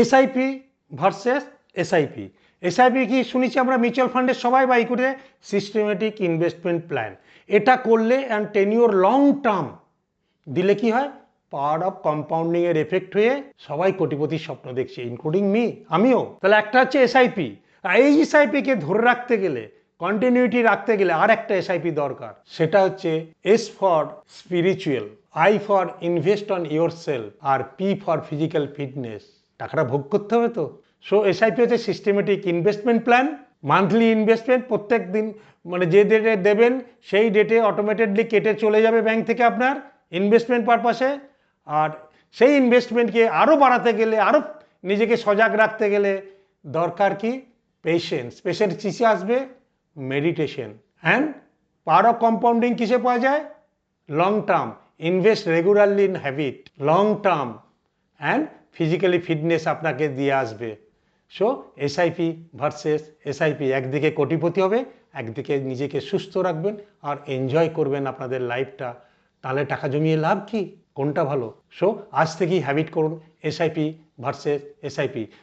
SIP versus SIP SIP কি? শুনেছি আমরা মিউচুয়াল ফান্ডের সবাই বাই করে সিস্টেমেটিক ইনভেস্টমেন্ট প্ল্যান এটা করলে অ্যান্ড টেনিওর লং টার্ম দিলে কি হয়? পাওয়ার অফ কম্পাউন্ডিং এর এফেক্ট হয়ে সবাই কোটিপতির স্বপ্ন দেখছে ইনক্লুডিং মি আমিও। তাহলে একটা হচ্ছে এসআইপি এই এসআইপি কে ধরে রাখতে গেলে কন্টিনিউটি রাখতে গেলে আর একটা এসআইপি দরকার। সেটা হচ্ছে S for spiritual I for invest on your self R P for physical fitness টাকাটা ভোগ করতে হবে তো। সো এসআইপি হচ্ছে systematic investment plan monthly investment প্রত্যেক দিন মানে যে ডেটে দেবেন, সেই ডেটে অটোমেটেডলি কেটে চলে যাবে ব্যাংক থেকে আপনার ইনভেস্টমেন্ট পারপাসে আর সেই ইনভেস্টমেন্টকে আরও বাড়াতে গেলে আরও নিজেকে সজাগ রাখতে গেলে দরকার কি? পেশেন্স পেশেন্স কিসে আসবে? Meditation and power of compounding কিসে পাওয়া যায়? Long term invest regularly in habit long term and physically fitness আপনাকে দিয়ে আসবে। সো এসআইপি ভার্সেস এসআইপি একদিকে কোটিপতি হবে, একদিকে নিজেকে সুস্থ রাখবেন আর এনজয় করবেন আপনাদের লাইফটা তাহলে টাকা জমিয়ে লাভ কি? কোনটা ভালো? সো আজ থেকেই হ্যাবিট করুন এসআইপি ভার্সেস এসআইপি